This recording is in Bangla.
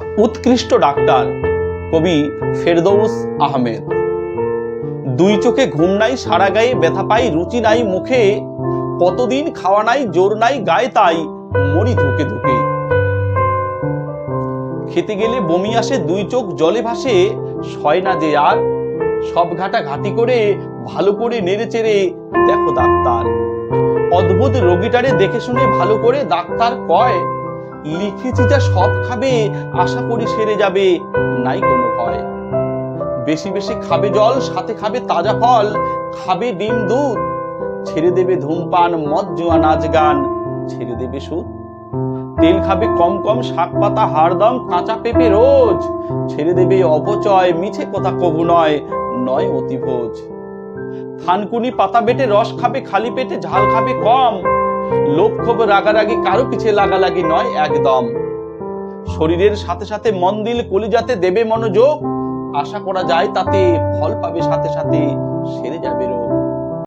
উৎকৃষ্ট ডাক্তার কবি ফেরদৌস আহমেদ। দুই চোখে ঘুম নাই, সারা গায়ে ব্যথা পাই, রুচি নাই মুখে, কতদিন খাওয়া নাই, জোর নাই গায়ে তাই মরি ধুকে ধুকে। খেতে গেলে বমি আসে, দুই চোখ জলে ভাসে, সয় না যে আর, সব ঘাটা ঘাটি করে, ভালো করে নেড়ে চেড়ে দেখো ডাক্তার। অদ্ভুত রোগীটারে দেখে শুনে ভালো করে ডাক্তার কয় লিখেছি যা সব খাবে, আশা করি সেরে যাবে, নাই কোনো ভয়। বেশি বেশি খাবে জল, সাথে খাবে তাজা ফল, খাবে ডিম দুধ, ছেড়ে দেবে ধূমপান, মদ, জুয়া, নাচ গান, ছেড়ে দেবে সুদ। তেল খাবে কম কম শাক পাতা হাড়দম কাঁচা পেঁপে রোজ, ছেড়ে দেবে অপচয়, মিছে কথা কবু নয় নয় অতিভোজ। থানকুনি পাতা বেটে, রস খাবে, খালি পেটে, ঝাল খাবে কম লোভ ক্ষোভ রাগারাগি কারও পিছে লাগালাগি নয় একদম। শরীরের সাথে সাথে মন দিল কলিজাতে দেবে মনোযোগ। আশা করা যায় তাতে ফল পাবে সাথে সাথে সেরে যাবে রোগ।